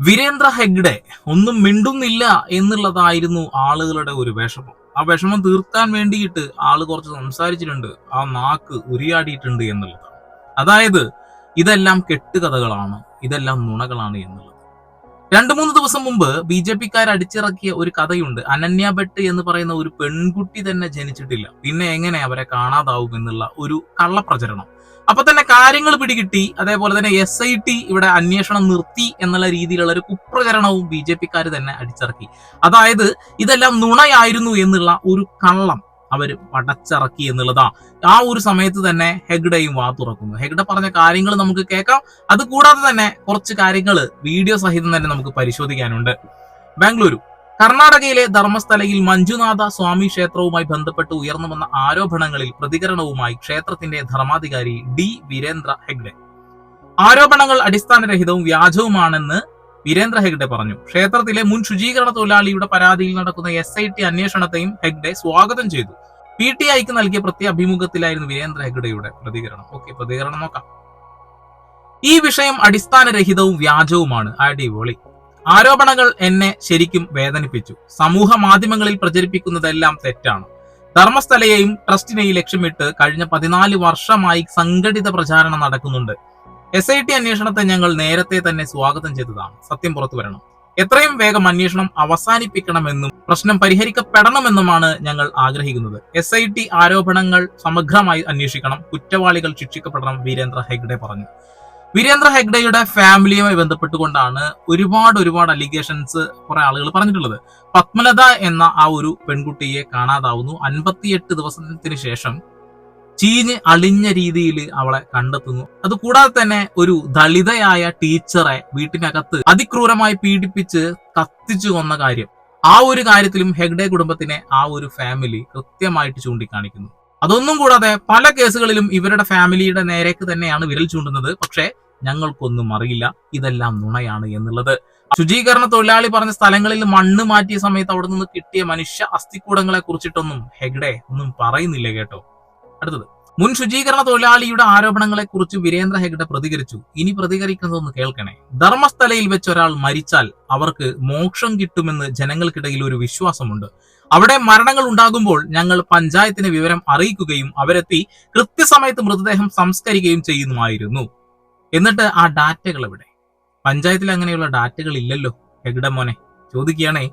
വീരേന്ദ്ര ഹെഗ്ഡെ ഒന്നും മിണ്ടുന്നില്ല എന്നുള്ളതായിരുന്നു ആളുകളുടെ ഒരു വിഷമം. ആ വിഷമം തീർക്കാൻ വേണ്ടിയിട്ട് ആൾ കുറച്ച് സംസാരിച്ചിട്ടുണ്ട്. ആ നാക്ക് ഉരിയാടിയിട്ടുണ്ട് എന്നുള്ളതാണ്. അതായത് ഇതെല്ലാം കെട്ടുകഥകളാണ് ഇതെല്ലാം നുണകളാണ് എന്നുള്ളത്. രണ്ടു മൂന്ന് ദിവസം മുമ്പ് ബി ജെ പിക്കാർ അടിച്ചിറക്കിയ ഒരു കഥയുണ്ട്. അനന്യ ഭട്ട് എന്ന് പറയുന്ന ഒരു പെൺകുട്ടി തന്നെ ജനിച്ചിട്ടില്ല. പിന്നെ എങ്ങനെ അവരെ കാണാതാവും എന്നുള്ള ഒരു കള്ളപ്രചരണം. അപ്പൊ തന്നെ കാര്യങ്ങൾ പിടികിട്ടി. അതേപോലെ തന്നെ എസ് ഐ ടി ഇവിടെ അന്വേഷണം നിർത്തി എന്നുള്ള രീതിയിലുള്ള ഒരു കുപ്രചരണവും ബി ജെ പിക്കാർ തന്നെ അടിച്ചിറക്കി. അതായത് ഇതെല്ലാം നുണയായിരുന്നു എന്നുള്ള ഒരു കള്ളം അവർ പടച്ചിറക്കി എന്നുള്ളതാ. ആ ഒരു സമയത്ത് തന്നെ ഹെഗ്ഡയും വാ തുറക്കുന്നു. ഹെഗ്ഡ പറഞ്ഞ കാര്യങ്ങൾ നമുക്ക് കേൾക്കാം. അത് കൂടാതെ തന്നെ കുറച്ച് കാര്യങ്ങൾ വീഡിയോ സഹിതം തന്നെ നമുക്ക് പരിശോധിക്കാനുണ്ട്. ബാംഗ്ലൂരു. കർണാടകയിലെ ധർമ്മസ്ഥലയിൽ മഞ്ജുനാഥ സ്വാമി ക്ഷേത്രവുമായി ബന്ധപ്പെട്ട് ഉയർന്നു വന്ന ആരോപണങ്ങളിൽ പ്രതികരണവുമായി ക്ഷേത്രത്തിന്റെ ധർമാധികാരി ഡി വീരേന്ദ്ര ഹെഗ്ഡെ. ആരോപണങ്ങൾ അടിസ്ഥാനരഹിതവും വ്യാജവുമാണെന്ന് വീരേന്ദ്ര ഹെഗ്ഡെ പറഞ്ഞു. ക്ഷേത്രത്തിലെ മുൻ ശുചീകരണ തൊഴിലാളിയുടെ പരാതിയിൽ നടക്കുന്ന എസ് ഐ ടി അന്വേഷണത്തെയും ഹെഗ്ഡെ സ്വാഗതം ചെയ്തു. പി ടി ഐക്ക് നൽകിയ പ്രത്യേക അഭിമുഖത്തിലായിരുന്നു വീരേന്ദ്ര ഹെഗ്ഡെയുടെ പ്രതികരണം. ഓക്കെ പ്രതികരണം നോക്കാം. ഈ വിഷയം അടിസ്ഥാനരഹിതവും വ്യാജവുമാണ്. അടിപൊളി. ആരോപണങ്ങൾ എന്നെ ശരിക്കും വേദനിപ്പിച്ചു. സമൂഹ മാധ്യമങ്ങളിൽ പ്രചരിപ്പിക്കുന്നതെല്ലാം തെറ്റാണ്. ധർമ്മസ്ഥലയെയും ട്രസ്റ്റിനെയും ലക്ഷ്യമിട്ട് കഴിഞ്ഞ പതിനാല് വർഷമായി സംഘടിത പ്രചാരണം നടക്കുന്നുണ്ട്. എസ് ഐ ടി അന്വേഷണത്തെ ഞങ്ങൾ നേരത്തെ തന്നെ സ്വാഗതം ചെയ്തതാണ്. സത്യം പുറത്തു വരണം. എത്രയും വേഗം അന്വേഷണം അവസാനിപ്പിക്കണമെന്നും പ്രശ്നം പരിഹരിക്കപ്പെടണമെന്നുമാണ് ഞങ്ങൾ ആഗ്രഹിക്കുന്നത്. എസ് ഐ ടി ആരോപണങ്ങൾ സമഗ്രമായി അന്വേഷിക്കണം. കുറ്റവാളികൾ ശിക്ഷിക്കപ്പെടണം വീരേന്ദ്ര ഹെഗ്ഡെ പറഞ്ഞു. വീരേന്ദ്ര ഹെഗ്ഡെയുടെ ഫാമിലിയുമായി ബന്ധപ്പെട്ടുകൊണ്ടാണ് ഒരുപാട് ഒരുപാട് അലിഗേഷൻസ് കുറെ ആളുകൾ പറഞ്ഞിട്ടുള്ളത്. പത്മലത എന്ന ആ ഒരു പെൺകുട്ടിയെ കാണാതാവുന്നു. അൻപത്തിയെട്ട് ദിവസത്തിന് ശേഷം ചീഞ്ഞ് അളിഞ്ഞ രീതിയിൽ അവളെ കണ്ടെത്തുന്നു. അതുകൂടാതെ തന്നെ ഒരു ദളിതയായ ടീച്ചറെ വീട്ടിനകത്ത് അതിക്രൂരമായി പീഡിപ്പിച്ച് കത്തിച്ചു കൊന്ന കാര്യം ആ ഒരു കാര്യത്തിലും ഹെഗ്ഡെ കുടുംബത്തിനെ ആ ഒരു ഫാമിലി കൃത്യമായിട്ട് ചൂണ്ടിക്കാണിക്കുന്നു. അതൊന്നും കൂടാതെ പല കേസുകളിലും ഇവരുടെ ഫാമിലിയുടെ നേരേക്ക് തന്നെയാണ് വിരൽ ചൂണ്ടുന്നത്. പക്ഷേ ഞങ്ങൾക്കൊന്നും അറിയില്ല. ഇതെല്ലാം നുണയാണ് എന്നുള്ളത്. ശുചീകരണ തൊഴിലാളി പറഞ്ഞ സ്ഥലങ്ങളിൽ മണ്ണ് മാറ്റിയ സമയത്ത് അവിടെ നിന്ന് കിട്ടിയ മനുഷ്യ അസ്ഥിക്കൂടങ്ങളെ കുറിച്ചിട്ടൊന്നും ഹെഗ്ഡെ ഒന്നും പറയുന്നില്ല കേട്ടോ. അടുത്തത്. മുൻ ശുചീകരണ തൊഴിലാളിയുടെ ആരോപണങ്ങളെ കുറിച്ച് വീരേന്ദ്ര ഹെഗ്ഡെ പ്രതികരിച്ചു. ഇനി പ്രതികരിക്കുന്നതൊന്ന് കേൾക്കണേ. ധർമ്മസ്ഥലയിൽ വെച്ച് ഒരാൾ മരിച്ചാൽ അവർക്ക് മോക്ഷം കിട്ടുമെന്ന് ജനങ്ങൾക്കിടയിൽ ഒരു വിശ്വാസമുണ്ട്. അവിടെ മരണങ്ങൾ ഉണ്ടാകുമ്പോൾ ഞങ്ങൾ പഞ്ചായത്തിന് വിവരം അറിയിക്കുകയും അവരെത്തി കൃത്യസമയത്ത് മൃതദേഹം സംസ്കരിക്കുകയും ചെയ്യുന്നുമായിരുന്നു എന്നിട്ട് ആ ഡാറ്റകൾ എവിടെ? പഞ്ചായത്തിൽ അങ്ങനെയുള്ള ഡാറ്റകൾ ഇല്ലല്ലോ. എവിടെ മോനെ? ചോദിക്കുകയാണേ.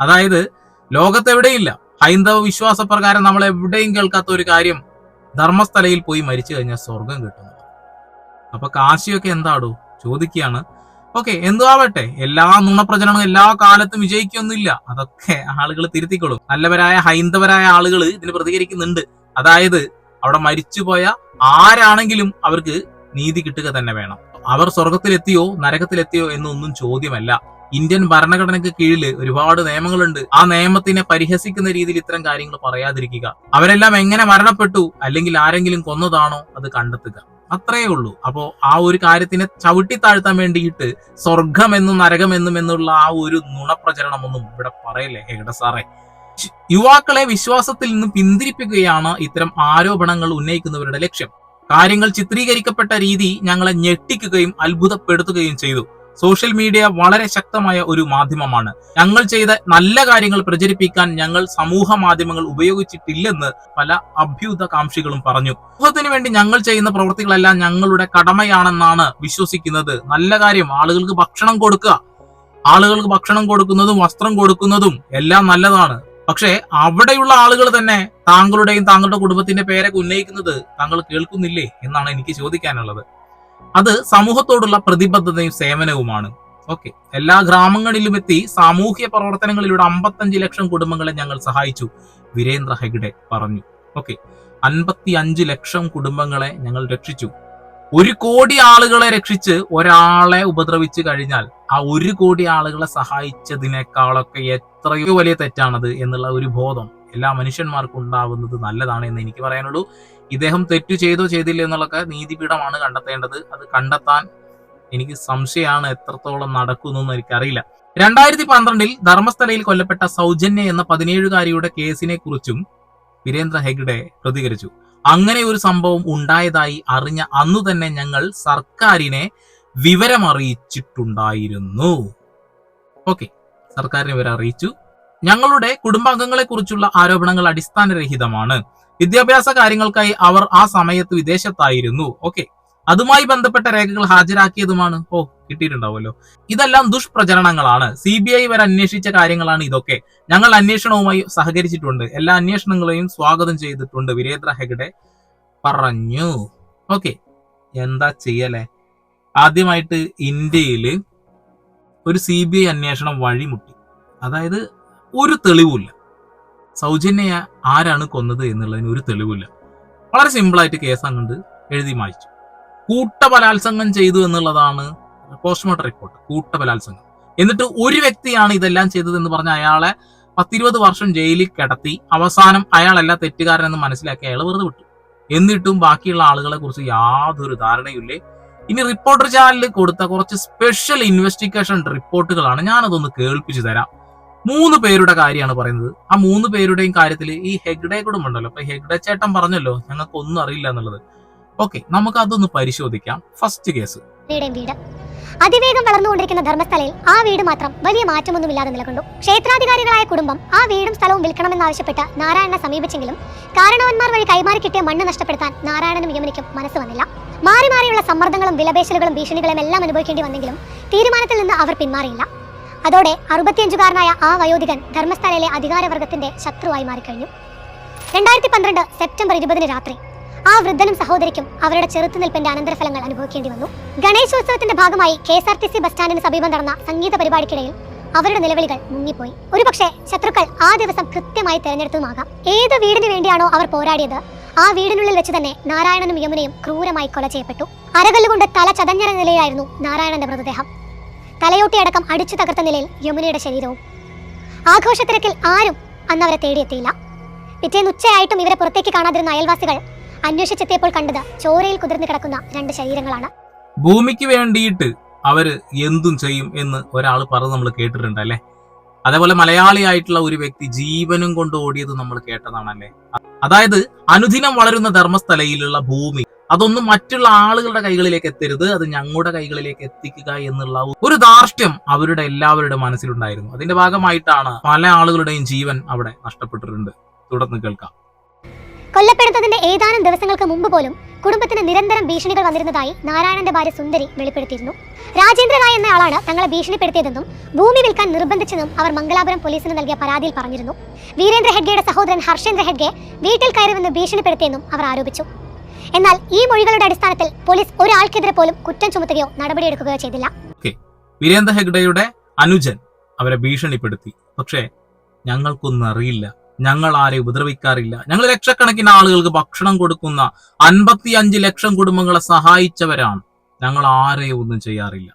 അതായത് ലോകത്തെവിടെയില്ല. ഹൈന്ദവ വിശ്വാസ പ്രകാരം നമ്മൾ എവിടെയും കേൾക്കാത്ത ഒരു കാര്യം ധർമ്മസ്ഥലയിൽ പോയി മരിച്ചു കഴിഞ്ഞാൽ സ്വർഗം കിട്ടുന്നു. അപ്പൊ കാശിയൊക്കെ എന്താടോ? ചോദിക്കുകയാണ്. ഓക്കെ എന്താവട്ടെ എല്ലാ നുണപ്രചരണവും എല്ലാ കാലത്തും വിജയിക്കൊന്നുമില്ല. അതൊക്കെ ആളുകൾ തിരുത്തിക്കൊള്ളും. നല്ലവരായ ഹൈന്ദവരായ ആളുകൾ ഇതിന് പ്രതികരിക്കുന്നുണ്ട്. അതായത് അവിടെ മരിച്ചുപോയ ആരാണെങ്കിലും അവർക്ക് നീതി കിട്ടുക തന്നെ വേണം. അവർ സ്വർഗത്തിലെത്തിയോ നരകത്തിലെത്തിയോ എന്നൊന്നും ചോദ്യമല്ല. ഇന്ത്യൻ ഭരണഘടനയ്ക്ക് കീഴിൽ ഒരുപാട് നിയമങ്ങളുണ്ട്. ആ നിയമത്തിനെ പരിഹസിക്കുന്ന രീതിയിൽ ഇത്തരം കാര്യങ്ങൾ പറയാതിരിക്കുക. അവരെല്ലാം എങ്ങനെ മരണപ്പെട്ടു അല്ലെങ്കിൽ ആരെങ്കിലും കൊന്നതാണോ അത് കണ്ടെത്തുക. അത്രയേ ഉള്ളൂ. അപ്പോ ആ ഒരു കാര്യത്തിനെ ചവിട്ടി താഴ്ത്താൻ വേണ്ടിയിട്ട് സ്വർഗമെന്നും നരകമെന്നും എന്നുള്ള ആ ഒരു നുണപ്രചരണമൊന്നും ഇവിടെ പറയല്ലേ? ഹെഗഡ സാറേ. യുവാക്കളെ വിശ്വാസത്തിൽ നിന്ന് പിന്തിരിപ്പിക്കുകയാണ് ഇത്തരം ആരോപണങ്ങൾ ഉന്നയിക്കുന്നവരുടെ ലക്ഷ്യം. കാര്യങ്ങൾ ചിത്രീകരിക്കപ്പെട്ട രീതി ഞങ്ങളെ ഞെട്ടിക്കുകയും അത്ഭുതപ്പെടുത്തുകയും ചെയ്തു. സോഷ്യൽ മീഡിയ വളരെ ശക്തമായ ഒരു മാധ്യമമാണ്. ഞങ്ങൾ ചെയ്ത നല്ല കാര്യങ്ങൾ പ്രചരിപ്പിക്കാൻ ഞങ്ങൾ സമൂഹ മാധ്യമങ്ങൾ ഉപയോഗിച്ചിട്ടില്ലെന്ന് പല അഭ്യുതകാംക്ഷികളും പറഞ്ഞു. സമൂഹത്തിന് വേണ്ടി ഞങ്ങൾ ചെയ്യുന്ന പ്രവൃത്തികളെല്ലാം ഞങ്ങളുടെ കടമയാണെന്നാണ് വിശ്വസിക്കുന്നത്. നല്ല കാര്യം ആളുകൾക്ക് ഭക്ഷണം കൊടുക്കുക. ആളുകൾക്ക് ഭക്ഷണം കൊടുക്കുന്നതും വസ്ത്രം കൊടുക്കുന്നതും എല്ലാം നല്ലതാണ്. പക്ഷേ അവിടെയുള്ള ആളുകൾ തന്നെ താങ്കളുടെയും താങ്കളുടെ കുടുംബത്തിന്റെ പേരൊക്കെ ഉന്നയിക്കുന്നത് താങ്കൾ കേൾക്കുന്നില്ലേ എന്നാണ് എനിക്ക് ചോദിക്കാനുള്ളത്. അത് സമൂഹത്തോടുള്ള പ്രതിബദ്ധതയും സേവനവുമാണ്. ഓക്കെ എല്ലാ ഗ്രാമങ്ങളിലും എത്തി സാമൂഹ്യ പ്രവർത്തനങ്ങളിലൂടെ അമ്പത്തഞ്ച് ലക്ഷം കുടുംബങ്ങളെ ഞങ്ങൾ സഹായിച്ചു വീരേന്ദ്ര ഹെഗ്ഡെ പറഞ്ഞു. ഓക്കെ അൻപത്തി അഞ്ച് ലക്ഷം കുടുംബങ്ങളെ ഞങ്ങൾ രക്ഷിച്ചു. ഒരു കോടി ആളുകളെ രക്ഷിച്ച് ഒരാളെ ഉപദ്രവിച്ചു കഴിഞ്ഞാൽ ആ ഒരു കോടി ആളുകളെ സഹായിച്ചതിനേക്കാളൊക്കെ എത്രയോ വലിയ തെറ്റാണത് എന്നുള്ള ഒരു ബോധം എല്ലാ മനുഷ്യന്മാർക്കും ഉണ്ടാവുന്നത് നല്ലതാണ് എന്ന് എനിക്ക് പറയാനുള്ളൂ. ഇദ്ദേഹം തെറ്റു ചെയ്തോ ചെയ്തില്ല എന്നുള്ളൊക്കെ നീതിപീഠമാണ് കണ്ടെത്തേണ്ടത്. അത് കണ്ടെത്താൻ എനിക്ക് സംശയമാണ് എത്രത്തോളം നടക്കുന്നു എന്ന് എനിക്കറിയില്ല. രണ്ടായിരത്തി പന്ത്രണ്ടിൽ ധർമ്മസ്ഥലയിൽ കൊല്ലപ്പെട്ട സൗജന്യ എന്ന പതിനേഴുകാരിയുടെ കേസിനെ കുറിച്ചും വീരേന്ദ്ര ഹെഗ്ഡെ പ്രതികരിച്ചു. അങ്ങനെ ഒരു സംഭവം ഉണ്ടായതായി അറിഞ്ഞ അന്നു തന്നെ ഞങ്ങൾ സർക്കാരിനെ വിവരമറിയിച്ചിട്ടുണ്ടായിരുന്നു. ഓക്കെ സർക്കാരിനെ ഇവരെ അറിയിച്ചു ഞങ്ങളുടെ കുടുംബാംഗങ്ങളെ കുറിച്ചുള്ള ആരോപണങ്ങൾ അടിസ്ഥാനരഹിതമാണ്. വിദ്യാഭ്യാസ കാര്യങ്ങൾക്കായി അവർ ആ സമയത്ത് വിദേശത്തായിരുന്നു. ഓക്കെ അതുമായി ബന്ധപ്പെട്ട രേഖകൾ ഹാജരാക്കിയതുമാണ്. ഓ കിട്ടിയിട്ടുണ്ടാവുമല്ലോ. ഇതെല്ലാം ദുഷ്പ്രചരണങ്ങളാണ്. സി ബി ഐ വരെ അന്വേഷിച്ച കാര്യങ്ങളാണ് ഇതൊക്കെ. ഞങ്ങൾ അന്വേഷണവുമായി സഹകരിച്ചിട്ടുണ്ട്. എല്ലാ അന്വേഷണങ്ങളെയും സ്വാഗതം ചെയ്തിട്ടുണ്ട്. വീരേന്ദ്ര ഹെഗഡെ പറഞ്ഞു. ഓക്കെ എന്താ ചെയ്യലേ? ആദ്യമായിട്ട് ഇന്ത്യയിൽ ഒരു സി ബി ഐ അന്വേഷണം വഴിമുട്ടി. അതായത് ഒരു തെളിവുമില്ല. സൗജന്യ ആരാണ് കൊന്നത് എന്നുള്ളതിന് ഒരു തെളിവില്ല വളരെ സിമ്പിളായിട്ട് കേസ് അങ്ങോട്ട് എഴുതി മായ്ച്ചു. കൂട്ടബലാത്സംഗം ചെയ്തു എന്നുള്ളതാണ് പോസ്റ്റ്മോർട്ടം റിപ്പോർട്ട് കൂട്ടബലാത്സംഗം. എന്നിട്ട് ഒരു വ്യക്തിയാണ് ഇതെല്ലാം ചെയ്തത് എന്ന് പറഞ്ഞ അയാളെ പത്തിരുപത് വർഷം ജയിലിൽ കിടത്തി അവസാനം അയാളല്ല തെറ്റുകാരനെന്ന് മനസ്സിലാക്കി അയാൾ വെറുതെ വിട്ടു. എന്നിട്ടും ബാക്കിയുള്ള ആളുകളെ കുറിച്ച് യാതൊരു ധാരണയുമില്ലേ. ഇനി റിപ്പോർട്ടർ ചാനലിൽ കൊടുത്ത കുറച്ച് സ്പെഷ്യൽ ഇൻവെസ്റ്റിഗേഷൻ റിപ്പോർട്ടുകളാണ് ഞാനതൊന്ന് കേൾപ്പിച്ചു തരാം. മൂന്ന് പേരുടെ കാര്യമാണ് പറയുന്നത്. ആ മൂന്ന് പേരുടെയും കാര്യത്തിൽ ഈ ഹെഗ്ഡെ കുടുംബമുണ്ടല്ലോ അപ്പൊ ഹെഗ്ഡെ ചേട്ടൻ പറഞ്ഞല്ലോ ഞങ്ങൾക്ക് ഒന്നും അറിയില്ല എന്നുള്ളത്. ഓക്കെ നമുക്ക് അതൊന്ന് പരിശോധിക്കാം. ഫസ്റ്റ് കേസ് അതിവേഗം വളർന്നുകൊണ്ടിരിക്കുന്ന ധർമ്മസ്ഥലയിൽ ആ വീട് മാത്രം വലിയ മാറ്റമൊന്നുമില്ലാതെ നിലകൊണ്ടു. ക്ഷേത്രാധികാരികളായ കുടുംബം ആ വീടും സ്ഥലവും വിൽക്കണമെന്നാവശ്യപ്പെട്ട് നാരായണനെ സമീപിച്ചെങ്കിലും കാരണവന്മാർ വഴി കൈമാറി കിട്ടിയ മണ്ണ് നഷ്ടപ്പെടുത്താൻ നാരായണനും യമനിക്കും മനസ്സ് വന്നില്ല. മാറി മാറിയുള്ള സമ്മർദ്ദങ്ങളും വിലപേശലുകളും ഭീഷണികളും എല്ലാം അനുഭവിക്കേണ്ടി വന്നെങ്കിലും തീരുമാനത്തിൽ നിന്ന് അവർ പിന്മാറിയില്ല. അതോടെ അറുപത്തിയഞ്ചുകാരനായ ആ വയോധികൻ ധർമ്മസ്ഥലയിലെ അധികാരവർഗത്തിന്റെ ശത്രുവായി മാറിക്കഴിഞ്ഞു. രണ്ടായിരത്തി പന്ത്രണ്ട് സെപ്റ്റംബർ ഇരുപതിന് രാത്രി ആ വൃദ്ധനും സഹോദരിക്കും അവരുടെ ചെറുത്തുനിൽപ്പിന്റെ അനന്തരഫലങ്ങൾ അനുഭവിക്കേണ്ടി വന്നു. ഗണേശോത്സവത്തിന്റെ ഭാഗമായി K S R T C bus സ്റ്റാൻഡിന് സമീപം നടന്ന സംഗീത പരിപാടിക്കിടയിൽ അവരുടെ നിലവിളികൾ മുങ്ങിപ്പോയി. ഒരുപക്ഷെ ശത്രുക്കൾ ആ ദിവസം കൃത്യമായി തെരഞ്ഞെടുത്തതുമാകാം. ഏത് വീടിന് വേണ്ടിയാണോ അവർ പോരാടിയത് ആ വീടിനുള്ളിൽ വെച്ച് തന്നെ നാരായണനും യമുനയും ക്രൂരമായി കൊല ചെയ്യപ്പെട്ടു. അരകല്ലുകൊണ്ട് തല ചതഞ്ഞ നിലയിലായിരുന്നു നാരായണന്റെ മൃതദേഹം. തലയോട്ടിയടക്കം അടിച്ചു തകർത്ത നിലയിൽ യമുനയുടെ ശരീരവും. ആഘോഷത്തിരക്കിൽ ആരും അന്ന് അവരെ തേടിയെത്തിയില്ല. പിറ്റേന്ന് ഉച്ചയായിട്ടും ഇവരെ പുറത്തേക്ക് കാണാതിരുന്ന അയൽവാസികൾ അന്വേഷിച്ചെത്തിയപ്പോൾ കണ്ടത് ചോരയിൽ കുതിർന്നു കിടക്കുന്ന രണ്ട് ശരീരങ്ങളാണ്. ഭൂമിക്ക് വേണ്ടിയിട്ട് അവർ എന്തും ചെയ്യും എന്ന് ഒരാൾ പറഞ്ഞ് നമ്മൾ കേട്ടിട്ടുണ്ട് അല്ലെ? അതേപോലെ മലയാളിയായിട്ടുള്ള ഒരു വ്യക്തി ജീവനും കൊണ്ട് ഓടിയത് നമ്മൾ കേട്ടതാണല്ലേ? അതായത് അനുദിനം വളരുന്ന ധർമ്മസ്ഥലയിലുള്ള ഭൂമി അതൊന്നും മറ്റുള്ള ആളുകളുടെ കൈകളിലേക്ക് എത്തരുത്. അത് ഞങ്ങളുടെ കൈകളിലേക്ക് എത്തിക്കുക എന്നുള്ള ഒരു ധാർഷ്ട്യം അവരുടെ എല്ലാവരുടെ മനസ്സിലുണ്ടായിരുന്നു. അതിന്റെ ഭാഗമായിട്ടാണ് പല ആളുകളുടെയും ജീവൻ അവിടെ നഷ്ടപ്പെട്ടിട്ടുണ്ട്. തുടർന്ന് കേൾക്കാം. കൊല്ലപ്പെടുന്നതിന്റെ ഏതാനും ദിവസങ്ങൾക്ക് മുമ്പ് പോലും കുടുംബത്തിന് നിരന്തരം ഭീഷണികൾ വന്നിരുന്നതായി നാരായണന്റെ ഭാര്യ സുന്ദരി വെളിപ്പെടുത്തിയിരുന്നു. രാജേന്ദ്ര റായ് എന്നയാളാണ് തങ്ങളെ ഭീഷണിപ്പെടുത്തിയതെന്നും ഭൂമി വിൽക്കാൻ നിർബന്ധിച്ചെന്നും അവർ മംഗലാപുരം പോലീസിന് നൽകിയ പരാതിയിൽ പറഞ്ഞിരുന്നു. വീരേന്ദ്ര ഹെഡ്ഗെയുടെ സഹോദരൻ ഹർഷേന്ദ്ര ഹെഡ്ഗെ വീട്ടിൽ കയറിവന്ന് ഭീഷണിപ്പെടുത്തിയെന്നും അവർ ആരോപിച്ചു. എന്നാൽ ഈ മൊഴികളുടെ അടിസ്ഥാനത്തിൽ പോലീസ് ഒരാൾക്കെതിരെ പോലും കുറ്റം ചുമത്തുകയോ നടപടിയെടുക്കുകയോ ചെയ്തില്ല. വീരേന്ദ്ര ഹെഗ്ഡയുടെ അനുജൻ അവരെ ഭീഷണിപ്പെടുത്തി. പക്ഷേ ഞങ്ങൾക്കൊന്നും അറിയില്ല. ഞങ്ങൾ ആരെയും ഉപദ്രവിക്കാറില്ല. ഞങ്ങൾ ലക്ഷക്കണക്കിന് ആളുകൾക്ക് ഭക്ഷണം കൊടുക്കുന്ന അൻപത്തി അഞ്ച് ലക്ഷം കുടുംബങ്ങളെ സഹായിച്ചവരാണ്. ഞങ്ങൾ ആരെയും ഒന്നും ചെയ്യാറില്ല.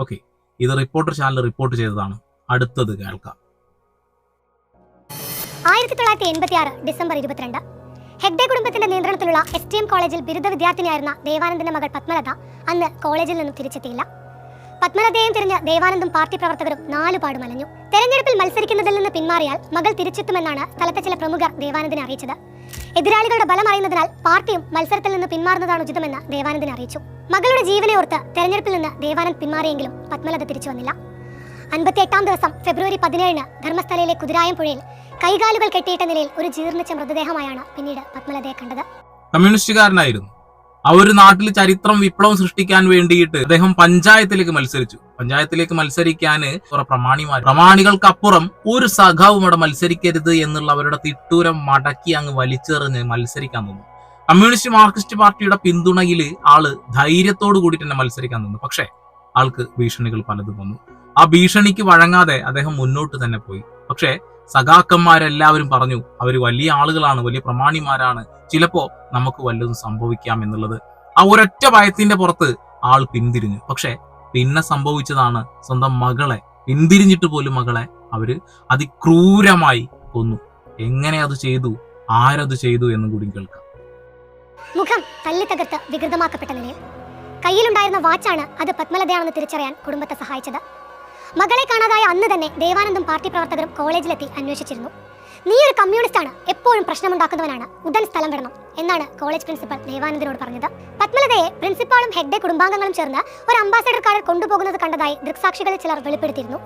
ഓക്കെ. ഇത് റിപ്പോർട്ടർ ചാനൽ റിപ്പോർട്ട് ചെയ്തതാണ്. അടുത്തത് കേൾക്കാം. ആയിരത്തി തൊള്ളായിരത്തി എൺപത്തി ആറ് ഡിസംബർ ഇരുപത്തിരണ്ട്. ഹെഗ്ഡെ കുടുംബത്തിന്റെ നിയന്ത്രണത്തിലുള്ള എസ് ടി എം കോളേജിൽ ബിരുദ വിദ്യാർത്ഥിനിയായിരുന്ന ദേവാനന്ദന്റെ മകൾ പത്മലത അന്ന് കോളേജിൽ നിന്നും തിരിച്ചെത്തിയില്ല. പത്മലതയെയും തിരിഞ്ഞ് ദേവാനന്ദും പാർട്ടി പ്രവർത്തകരും നാലുപാട് മലഞ്ഞു തെരഞ്ഞെടുപ്പിൽ മത്സരിക്കുന്നതിൽ നിന്ന് പിന്മാറിയാൽ മകൾ തിരിച്ചെത്തുമെന്നാണ് സ്ഥലത്തെ ചില പ്രമുഖർ ദേവാനന്ദനെ അറിയിച്ചത്. എതിരാളികളുടെ ബലം അറിയുന്നതിനാൽ പാർട്ടിയും മത്സരത്തിൽ നിന്ന് പിന്മാറുന്നതാണ് ഉചിതമെന്ന് ദേവാനന്ദിനെ അറിയിച്ചു. മകളുടെ ജീവനെ ഓർത്ത് തെരഞ്ഞെടുപ്പിൽ നിന്ന് ദേവാനന്ദ് പിന്മാറിയെങ്കിലും പത്മലത തിരിച്ചു വന്നില്ല. അൻപത്തിയെട്ടാം ദിവസം ഫെബ്രുവരി പതിനേഴിന് ധർമ്മസ്ഥലയിലെ കുതിരായം പുഴയിൽ കൈകാലുകൾ കെട്ടിയിട്ട നിലയിൽ ഒരു ജീർണിച്ച മൃതദേഹമായാണ് പിന്നീട് പത്മലതയെ കണ്ടത്. കമ്മ്യൂണിസ്റ്റുകാരനായിരുന്നു. ആ ഒരു നാട്ടിൽ ചരിത്രം വിപ്ലവം സൃഷ്ടിക്കാൻ വേണ്ടിയിട്ട് അദ്ദേഹം പഞ്ചായത്തിലേക്ക് മത്സരിച്ചു. പഞ്ചായത്തിലേക്ക് മത്സരിക്കാന് കുറെ പ്രമാണിമാർ പ്രമാണികൾക്കപ്പുറം ഒരു സഖാവും അവിടെ മത്സരിക്കരുത് എന്നുള്ള അവരുടെ തിട്ടൂരം മടക്കി അങ്ങ് വലിച്ചെറിഞ്ഞ് മത്സരിക്കാൻ നിന്നു. കമ്മ്യൂണിസ്റ്റ് മാർക്സിസ്റ്റ് പാർട്ടിയുടെ പിന്തുണയിൽ ആൾ ധൈര്യത്തോടു കൂടി തന്നെ മത്സരിക്കാൻ നിന്നു. പക്ഷേ ആൾക്ക് ഭീഷണികൾ പലതും വന്നു. ആ ഭീഷണിക്ക് വഴങ്ങാതെ അദ്ദേഹം മുന്നോട്ട് തന്നെ പോയി. പക്ഷേ സഖാക്കന്മാരെല്ലാവരും പറഞ്ഞു അവർ വലിയ ആളുകളാണ് വലിയ പ്രമാണിമാരാണ്. ചിലപ്പോ നമുക്ക് വല്ലതും സംഭവിക്കാം എന്നുള്ളത്. ആ ഒരൊറ്റ ഭയത്തിന്റെ പുറത്ത് ആൾ പിന്തിരിഞ്ഞു. പക്ഷെ പിന്നെ സംഭവിച്ചതാണ് സ്വന്തം മകളെ പിന്തിരിഞ്ഞിട്ട് പോലും മകളെ അവർ അതിക്രൂരമായി കൊന്നു. എങ്ങനെ അത് ചെയ്തു ആരത് ചെയ്തു എന്നും കൂടി കേൾക്കാം. മുഖം തല്ലി തകർത്ത് വികൃതമാക്കപ്പെട്ട നിലയിൽ കയ്യിലുണ്ടായിരുന്ന വാച്ചാണ് അത് പത്മലതയാണെന്ന് തിരിച്ചറിയാൻ കുടുംബത്തെ സഹായിച്ചത്. മകളെ കാണാതായ അന്ന് തന്നെ ദേവാനന്ദും പാർട്ടി പ്രവർത്തകരും കോളേജിലെത്തി അന്വേഷിച്ചിരുന്നു. നീ ഒരു കമ്മ്യൂണിസ്റ്റാണ് എപ്പോഴും പ്രശ്നമുണ്ടാക്കുന്നവനാണ്. ഉടൻ സ്ഥലം വിടണം എന്നാണ് കോളേജ് പ്രിൻസിപ്പൽ ദേവാനന്ദനോട് പറഞ്ഞത്. പത്മലതയെ പ്രിൻസിപ്പാളും ഹെഗ്ഡെ കുടുംബാംഗങ്ങളും ചേർന്ന് ഒരു അംബാസഡർ കാറിൽ കൊണ്ടുപോകുന്നത് കണ്ടതായി ദൃക്സാക്ഷികളിൽ ചിലർ വെളിപ്പെടുത്തിയിരുന്നു.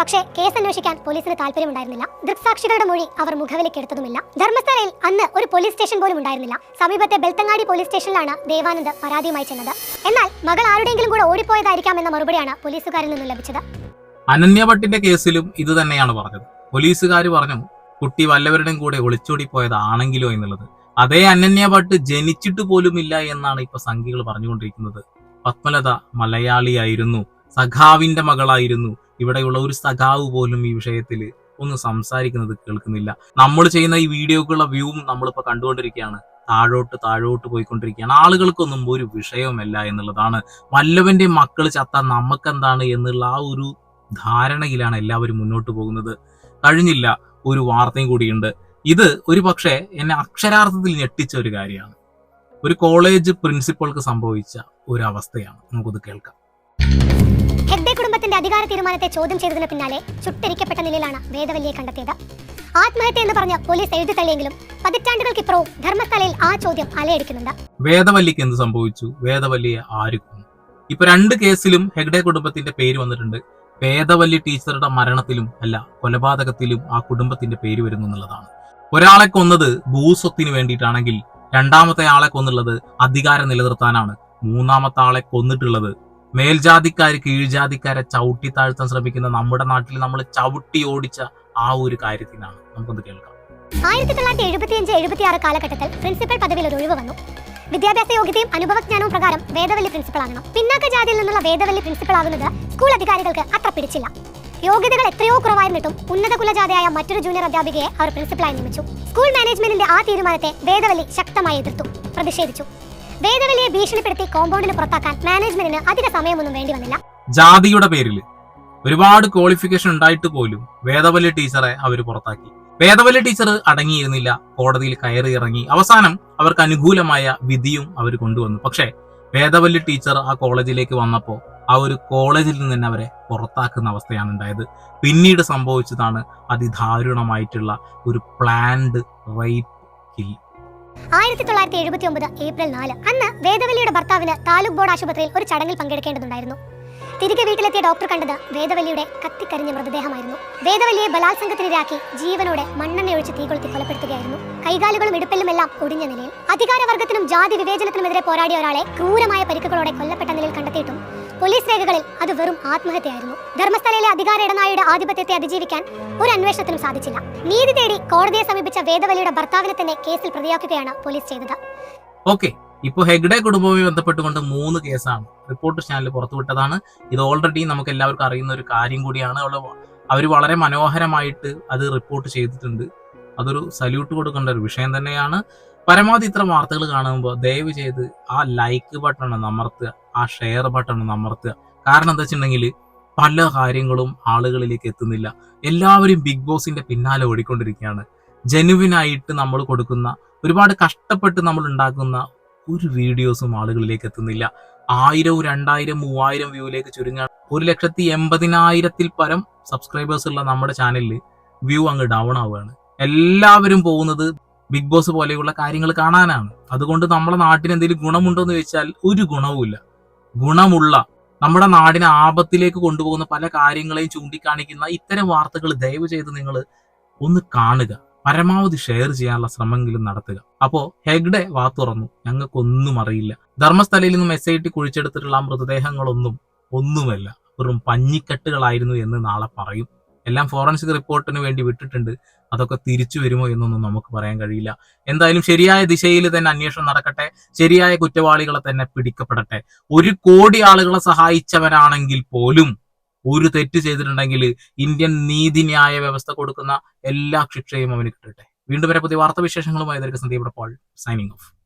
പക്ഷേ കേസ് അന്വേഷിക്കാൻ പോലീസിന് താല്പര്യമുണ്ടായിരുന്നില്ല. ദൃക്സാക്ഷികളുടെ മൊഴി അവർ മുഖവിലേക്കെടുത്തതുമില്ല ധർമ്മസ്ഥലയിൽ അന്ന് ഒരു പോലീസ് സ്റ്റേഷൻ പോലും ഉണ്ടായിരുന്നില്ല. സമീപത്തെ ബെൽത്തങ്ങാടി പോലീസ് സ്റ്റേഷനിലാണ് ദേവാനന്ദ് പരാതിയുമായി ചെന്നത്. എന്നാൽ മകൾ ആരുടെയെങ്കിലും കൂടെ ഓടിപ്പോയതായിരിക്കാം എന്ന മറുപടിയാണ് പോലീസുകാരിൽ നിന്നും ലഭിച്ചത്. അനന്യ ഭട്ടിന്റെ കേസിലും ഇത് തന്നെയാണ് പറഞ്ഞത്. പോലീസുകാർ പറഞ്ഞു കുട്ടി വല്ലവരുടെയും കൂടെ ഒളിച്ചോടി പോയതാണെങ്കിലോ എന്നുള്ളത്. അതേ അനന്യ ഭട്ട് ജനിച്ചിട്ട് പോലുമില്ല എന്നാണ് ഇപ്പൊ സംഖ്യകൾ പറഞ്ഞുകൊണ്ടിരിക്കുന്നത്. പത്മലത മലയാളിയായിരുന്നു സഖാവിന്റെ മകളായിരുന്നു. ഇവിടെയുള്ള ഒരു സഖാവ് പോലും ഈ വിഷയത്തിൽ ഒന്ന് സംസാരിക്കുന്നത് കേൾക്കുന്നില്ല. നമ്മൾ ചെയ്യുന്ന ഈ വീഡിയോക്കുള്ള വ്യൂവും നമ്മളിപ്പോ കണ്ടുകൊണ്ടിരിക്കുകയാണ്. താഴോട്ട് താഴോട്ട് പോയിക്കൊണ്ടിരിക്കുകയാണ്. ആളുകൾക്കൊന്നും ഒരു വിഷയവുമല്ല എന്നുള്ളതാണ്. വല്ലവന്റെ മക്കൾ ചത്ത നമുക്കെന്താണ് എന്നുള്ള ആ ഒരു ധാരണയിലാണ് എല്ലാവരും മുന്നോട്ട് പോകുന്നത്. കഴിഞ്ഞില്ല ഒരു വാർത്തയും കൂടിയുണ്ട്. ഇത് ഒരു പക്ഷേ എന്നെ അക്ഷരാർത്ഥത്തിൽ ഞെട്ടിച്ച ഒരു കാര്യമാണ്. ഒരു കോളേജ് പ്രിൻസിപ്പൾക്ക് സംഭവിച്ച ഒരു അവസ്ഥയാണ് നമുക്കത് കേൾക്കാം. ഹെഗ്ഡെ കുടുംബത്തിന്റെ അധികാര തീരുമാനത്തെ ചോദ്യം ചെയ്തതിന് പിന്നാലെ ചുട്ടരിക്കപ്പെട്ട നിലയിലാണ് വേദവല്ലിയെ കണ്ടെത്തിയത്. ആത്മഹത്യ എന്ന് പറഞ്ഞ് പോലീസ് എഴുതി തള്ളിയെങ്കിലും പതിറ്റാണ്ടുകൾക്കിപ്പുറവും ധർമ്മസ്ഥലയിൽ ആ ചോദ്യം അലയടിക്കുന്നുണ്ട്. വേദവല്ലിക്ക് എന്ത് സംഭവിച്ചു? വേദവല്ലിയെ ആര് ഇപ്പൊ രണ്ട് കേസിലും ഹെഗ്ഡെ കുടുംബത്തിന്റെ പേര് വന്നിട്ടുണ്ട്. വേദവല്ലി ടീച്ചറുടെ മരണത്തിലും അല്ല കൊലപാതകത്തിലും ആ കുടുംബത്തിന്റെ പേര് വരുന്നു എന്നുള്ളതാണ്. ഒരാളെ കൊന്നത് ഭൂസ്വത്തിന് വേണ്ടിയിട്ടാണെങ്കിൽ രണ്ടാമത്തെ ആളെ കൊന്നുള്ളത് അധികാരം നിലനിർത്താനാണ്. മൂന്നാമത്തെ ആളെ കൊന്നിട്ടുള്ളത് മേൽജാതിക്കാർ കീഴ്ജാതിക്കാരെ ചവിട്ടി താഴ്ത്താൻ ശ്രമിക്കുന്ന നമ്മുടെ നാട്ടിൽ നമ്മൾ ചവിട്ടി ഓടിച്ച ആ ഒരു കാര്യത്തിനാണ്. നമുക്കൊന്ന് കേൾക്കാം. ആയിരത്തി തൊള്ളായിരത്തി എഴുപത്തിയഞ്ച് എഴുപത്തി ആറ് കാലഘട്ടത്തിൽ പ്രിൻസിപ്പൽ പദവിയിൽ ഒരു ഒഴിവ് വന്നു. വിദ്യാഭ്യാസ യോഗ്യതയും അനുഭവജ്ഞാനവും പ്രകാരം വേദവല്ലി പ്രിൻസിപ്പൾ ആകണം. പിന്നാക്ക ജാതിയിൽ നിന്നുള്ള വേദവല്ലി പ്രിൻസിപ്പൾ ആകുന്നത് സ്കൂൾ അധികാരികൾക്ക് അത്ര പിടിച്ചില്ല. യോഗ്യതകൾ എത്രയോ കുറവായിരുന്നിട്ടും ഉന്നത കുലജാതയായ മറ്റൊരു ജൂനിയർ അധ്യാപികയെ അവർ പ്രിൻസിപ്പളായി നിയമിച്ചു. സ്കൂൾ മാനേജ്മെന്റിന്റെ ആ തീരുമാനത്തെ വേദവല്ലി ശക്തമായി എതിർത്തു പ്രതിഷേധിച്ചു. വേദവല്ലിയെ ഭീഷണിപ്പെടുത്തി കോമ്പൗണ്ടിന് പുറത്താക്കാൻ മാനേജ്മെന്റിന് അധിക സമയമൊന്നും വേണ്ടി വന്നില്ല. ജാതിയുടെ പേരിൽ ഒരുപാട് ക്വാളിഫിക്കേഷൻ ഉണ്ടായിട്ട് പോലും വേദവല്ലി ടീച്ചറെ അവർ പുറത്താക്കി. വേദവല്ലി ടീച്ചർ അടങ്ങിയിരുന്നില്ല. കോടതിയിൽ കയറി ഇറങ്ങി. അവസാനം അവർക്ക് അനുകൂലമായ വിധിയും അവർ കൊണ്ടുവന്നു. പക്ഷേ വേദവല്ലി ടീച്ചർ ആ കോളേജിലേക്ക് വന്നപ്പോൾ ആ ഒരു കോളേജിൽ നിന്ന് തന്നെ അവരെ പുറത്താക്കുന്ന അവസ്ഥയാണ് ഉണ്ടായത്. പിന്നീട് സംഭവിച്ചതാണ് അതിദാരുണമായിട്ടുള്ള ഒരു പ്ലാൻഡ് റേപ്പ് കിൽ ആയിരത്തി തൊള്ളായിരത്തി എഴുപത്തി ഒമ്പത് ഏപ്രിൽ നാല് അന്ന് വേദവല്ലിയുടെ ഭർത്താവിന് താലൂക്ക് ബോർഡ് ആശുപത്രിയിൽ ഒരു ചടങ്ങിൽ പങ്കെടുക്കേണ്ടതുണ്ടായിരുന്നു. തിരികെ വീട്ടിലെത്തിയ ഡോക്ടർ കണ്ടത് വേദവല്ലിയുടെ കത്തിക്കരിഞ്ഞ മൃതദേഹമായിരുന്നു. വേദവല്ലിയെ ബലാത്സംഗത്തിനിരയാക്കി ജീവനോടെ മണ്ണെണ്ണ ഒഴിച്ച് തീ കൊളുത്തി കൊലപ്പെടുത്തുകയായിരുന്നു. കൈകാലുകളും ഇടുപ്പെല്ലുമെല്ലാം ഒടിഞ്ഞ നിലയിൽ. അധികാരവർഗത്തിനും ജാതി വിവേചനത്തിനുമെതിരെ പോരാടിയ ഒരാളെ ക്രൂരമായ പരിക്കുകളോടെ കൊല്ലപ്പെട്ട നിലയിൽ കണ്ടെത്തിയിട്ടും പോലീസ് രേഖകളിൽ അത് വെറും ആത്മഹത്യയായിരുന്നു. ധർമ്മസ്ഥലയിലെ അധികാര ഇടനാഴിയുടെ ആധിപത്യത്തെ അതിജീവിക്കാൻ ഒരു അന്വേഷണത്തിനും സാധിച്ചില്ല. നീതി തേടി കോടതിയെ സമീപിച്ച വേദവലിയുടെ ഭർത്താവിനെ തന്നെ കേസിൽ പ്രതിയാക്കുകയാണ് പോലീസ് ചെയ്തത്. ഓക്കെ ഇപ്പൊ ഹെഗ്ഡെ കുടുംബവുമായി ബന്ധപ്പെട്ടുകൊണ്ട് മൂന്ന് കേസാണ്. റിപ്പോർട്ട് ചാനൽ പുറത്തുവിട്ടതാണ് ഇത് ഓൾറെഡി നമുക്ക് എല്ലാവർക്കും അറിയുന്ന ഒരു കാര്യം കൂടിയാണ്. അവർ വളരെ മനോഹരമായിട്ട് അത് റിപ്പോർട്ട് ചെയ്തിട്ടുണ്ട്. അതൊരു സല്യൂട്ട് കൊടുക്കേണ്ട ഒരു വിഷയം തന്നെയാണ്. പരമാവധി ഇത്ര വാർത്തകൾ കാണുമ്പോൾ ദയവ് ചെയ്ത് ആ ലൈക്ക് ബട്ടൺ അമർത്തുക ആ ഷെയർ ബട്ടൺ അമർത്തുക. കാരണം എന്താ വെച്ചിട്ടുണ്ടെങ്കിൽ പല കാര്യങ്ങളും ആളുകളിലേക്ക് എത്തുന്നില്ല. എല്ലാവരും ബിഗ് ബോസിന്റെ പിന്നാലെ ഓടിക്കൊണ്ടിരിക്കുകയാണ്. ജെനുവിനായിട്ട് നമ്മൾ കൊടുക്കുന്ന ഒരുപാട് കഷ്ടപ്പെട്ട് നമ്മൾ ഉണ്ടാക്കുന്ന ഒരു വീഡിയോസും ആളുകളിലേക്ക് എത്തുന്നില്ല. ആയിരവും രണ്ടായിരം മൂവായിരം വ്യൂവിലേക്ക് ചുരുങ്ങാൻ ഒരു ലക്ഷത്തി എൺപതിനായിരത്തിൽ പരം സബ്സ്ക്രൈബേഴ്സ് ഉള്ള നമ്മുടെ ചാനലിൽ വ്യൂ അങ്ങ് ഡൗൺ ആവുകയാണ്. എല്ലാവരും പോകുന്നത് ബിഗ് ബോസ് പോലെയുള്ള കാര്യങ്ങൾ കാണാനാണ്. അതുകൊണ്ട് നമ്മുടെ നാട്ടിന് എന്തെങ്കിലും ഗുണമുണ്ടോ എന്ന് ചോദിച്ചാൽ ഒരു ഗുണവുമില്ല. ഗുണമുള്ള നമ്മുടെ നാടിനെ ആപത്തിലേക്ക് കൊണ്ടുപോകുന്ന പല കാര്യങ്ങളെയും ചൂണ്ടിക്കാണിക്കുന്ന ഇത്തരം വാർത്തകൾ ദയവ് ചെയ്ത് നിങ്ങൾ ഒന്ന് കാണുക. പരമാവധി ഷെയർ ചെയ്യാനുള്ള ശ്രമമെങ്കിലും നടത്തുക. അപ്പോ ഹെഗ്ഡെ വാ തുറന്നു ഞങ്ങൾക്കൊന്നും അറിയില്ല. ധർമ്മസ്ഥലയിൽ നിന്നും എസ് ഐ ടി കുഴിച്ചെടുത്തിട്ടുള്ള മൃതദേഹങ്ങളൊന്നും ഒന്നുമല്ല. വെറും പഞ്ഞിക്കെട്ടുകളായിരുന്നു എന്ന് നാളെ പറയും. എല്ലാം ഫോറൻസിക് റിപ്പോർട്ടിന് വേണ്ടി വിട്ടിട്ടുണ്ട്. അതൊക്കെ തിരിച്ചു വരുമോ എന്നൊന്നും നമുക്ക് പറയാൻ കഴിയില്ല. എന്തായാലും ശരിയായ ദിശയിൽ തന്നെ അന്വേഷണം നടക്കട്ടെ. ശരിയായ കുറ്റവാളികളെ തന്നെ പിടിക്കപ്പെടട്ടെ. ഒരു കോടി ആളുകളെ സഹായിച്ചവരാണെങ്കിൽ പോലും ഒരു തെറ്റ് ചെയ്തിട്ടുണ്ടെങ്കിൽ ഇന്ത്യൻ നീതിന്യായ വ്യവസ്ഥ കൊടുക്കുന്ന എല്ലാ ശിക്ഷയും അവന് കിട്ടട്ടെ. വീണ്ടും വരെ പുതിയ വാർത്താവിശേഷങ്ങളുമായി. Sandeep Paul signing off